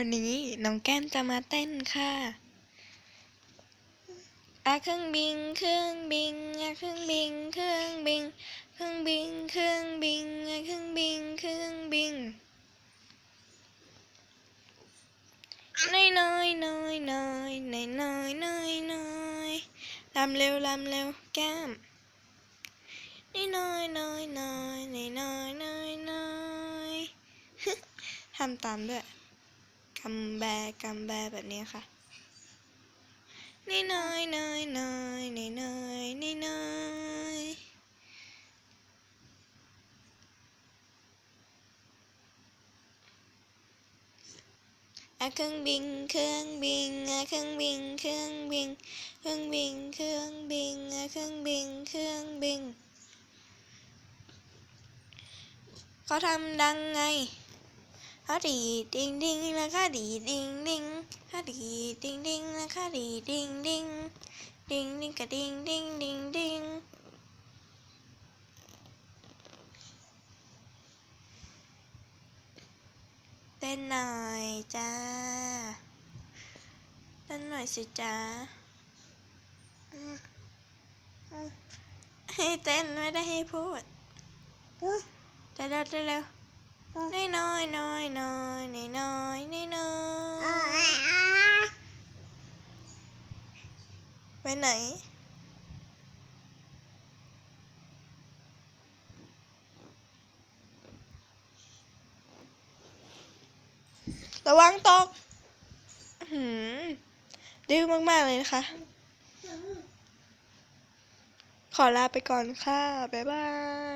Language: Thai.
วันนี้น้องแก้มจะมาเต้นค่ะอะเครื่องบินเครื่องบินอะเครื่องบินเครื่องบินเครื่องบินเครื่องบินอะเครื่องบินเครื่องบินน้อยน้อยน้อยน้อยน้อยน้อยน้อยน้อยลำเร็วลำเร็วแก้มน้อยน้อยน้อยน้อยน้อยน้อยน้อยน้อยทำตามด้วยำแบกำแบแบบนี้ค่ะน้อยน้อยน้อยน้อยเนยเนยน้อยเครื่องบินเครื่องบินเครื่องบินเครื่องบินเครื่องบินเครื่องบินเครื่องบินเครื่องบินเขาทำดังไง ฮะดีดิงดิงแล้วก็ดีดิงดิงฮะดีดิงดิงแล้วก็ดีดิงดิงดิงดิงกะดิงดิงดิงดิงเต้นหน่อยจ้าเต้นหน่อยสิจ้าให้เต้นไม่ได้ให้พูดเร็วเร็วเร็วเร็ว น้อยน้อยน้อยน้อยน้อยน้อยน้อยน้อยไปไหน ระวังตกหืมดื้อมาก ๆ เลยนะคะ ขอลาไปก่อนค่ะ บ๊ายบาย